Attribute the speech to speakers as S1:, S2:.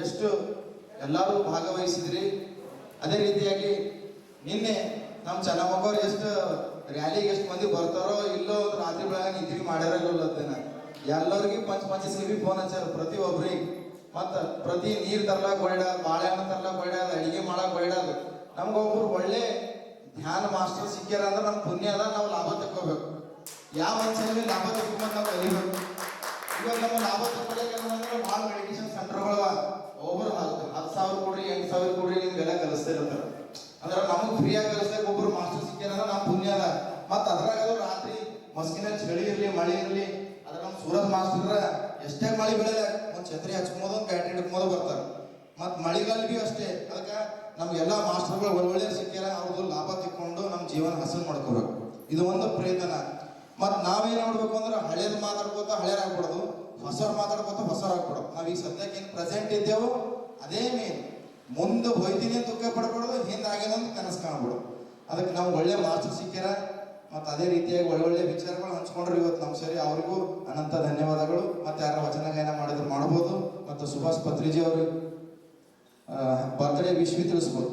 S1: ಎಷ್ಟು ಎಲ್ಲರೂ ಭಾಗವಹಿಸಿದ್ರಿ? ಅದೇ ರೀತಿಯಾಗಿ ನಿನ್ನೆ ನಮ್ಮ ಚೆನ್ನಮ್ಮಗೋರು ಎಷ್ಟು ರ್ಯಾಲಿಗೆ ಎಷ್ಟು ಮಂದಿ ಬರ್ತಾರೋ ಇಲ್ಲೋ ರಾತ್ರಿ ಬೆಳಗ್ಗೆ ನಿದ್ವಿ ಮಾಡ್ಯಾರ ಇಲ್ಲೋ ಎಲ್ಲರಿಗೂ ಪಂಚ ಪಂಚ ಸಿಬಿ ಫೋನ್ ಹಚ್ಚಾರ ಪ್ರತಿ ಒಬ್ರಿಗೆ. ಮತ್ತ ಪ್ರತಿ ನೀರು ತರ್ಲಾಕ್ ಒಳ್ಳೇದ, ಬಾಳೆಹಣ್ಣು ತರ್ಲಾಕ್ ಒಳ್ಳೇದ, ಅಡಿಗೆ ಮಾಡಕ್ ಒಳ್ಳೇದ. ನಮ್ಗೊಬ್ರು ಒಳ್ಳೆ ಧ್ಯಾನ ಮಾಸ್ಟರ್ ಸಿಕ್ಕ್ಯಾರ ಅಂದ್ರೆ ನಮ್ ಪುಣ್ಯ ಅದ, ನಾವು ಲಾಭ ತಕ್ಕೋಬೇಕು. ಯಾವ ಮನುಷ್ಯನಲ್ಲಿ ಲಾಭ ತಕ್ಕೊಂಬಂದು ನಾವು ಕಲಿಬೇಕು ಇವಾಗ ನಮ್ಮ ಲಾಭ ತಗೊಳ್ಳೋಕೆ ಭಾಳ ಮೆಡಿಟೇಷನ್ ಸೆಂಟರ್ಗಳವ ಒಬ್ಬರು ಹತ್ತು ಹತ್ತು ಸಾವಿರ ಕೊಡ್ರಿ ಎಂಟು ಸಾವಿರ ಕೊಡ್ರಿ ನಿಮ್ಗೆಲ್ಲ ಕಲಿಸ್ತಿರ್ತಾರೆ ಅಂದ್ರೆ ನಮಗೆ ಫ್ರೀಯಾಗಿ ಕಲಿಸ್ಲಿಕ್ಕೆ ಒಬ್ರು ಮಾಸ್ಟರ್ ಸಿಕ್ಕ್ಯಾರ ನಮ್ಮ ಪುಣ್ಯ ಅದ. ಮತ್ತು ಅದ್ರಾಗ ಅದು ರಾತ್ರಿ ಮಸ್ಕಿನ ಚಳಿ ಇರಲಿ, ಮಳೆ ಇರಲಿ, ಅದ್ರ ನಮ್ಮ ಸೂರತ್ ಮಾಸ್ಟರ್ ಎಷ್ಟೇ ಮಳೆ ಬೆಳೆಯಲ್ಲ ಒಂದು ಛತ್ರಿ ಹಚ್ಕೋದು ಒಂದು ಬ್ಯಾಟ್ರಿ ಬರ್ತಾರ ಬರ್ತಾರೆ. ಮತ್ತು ಮಳೆಗಾಲ ಭೀ ಅಷ್ಟೇ. ಅದಕ್ಕೆ ನಮಗೆಲ್ಲ ಮಾಸ್ಟರ್ಗಳು ಒಳ್ಳೊಳ್ಳೆ ಸಿಕ್ಕ್ಯಾರ ಅವ್ರದ್ದು ಲಾಭ ತಿಕ್ಕೊಂಡು ನಮ್ಮ ಜೀವನ ಹಸನ್ ಮಾಡ್ಕೋಬೇಕು. ಇದು ಒಂದು ಪ್ರಯತ್ನ. ಮತ್ತು ನಾವೇನು ಮಾಡ್ಬೇಕು ಅಂದ್ರೆ ಹಳೇದು ಮಾತಾಡ್ಕೋತ ಹಳೇರಾಗ್ಬಿಡೋದು ಹೊಸರು ಮಾತಾಡ್ಕೋತ ಹೊಸರಾಗ್ಬಿಡೋದು ನಾವು ಈಗ ಸದ್ಯಕ್ಕೆ ಏನು ಪ್ರೆಸೆಂಟ್ ಇದ್ದೇವೋ, ಅದೇ ಮೇನ್ ಮುಂದೆ ಹೋಯ್ತೀನಿ ಅಂತ ದುಃಖ ಪಡ್ಕೊಡೋದು ಹಿಂದೆ ಆಗ್ಯದ ಅಂತ ಕನಸು ಕಾಣ್ಬಿಡೋದು ಅದಕ್ಕೆ ನಾವು ಒಳ್ಳೆ ಮಾಸ್ಟರ್ ಸಿಕ್ಕ್ಯಾರ ಮತ್ತು ಅದೇ ರೀತಿಯಾಗಿ ಒಳ್ಳೆ ಒಳ್ಳೆ ವಿಚಾರಗಳು ಹಂಚ್ಕೊಂಡ್ರೆ ಇವತ್ತು ನಮ್ಮ ಸರಿ. ಅವರಿಗೂ ಅನಂತ ಧನ್ಯವಾದಗಳು. ಮತ್ತು ಯಾರ ವಚನ ಗಾಯನ ಮಾಡಿದ್ರು ಮಾಡ್ಬೋದು. ಮತ್ತು ಸುಭಾಷ್ ಪತ್ರಿಜಿ ಅವರು ಬರ್ತ್ಡೇ ವಿಶ್ವ ತಿಳಿಸ್ಬೋದು.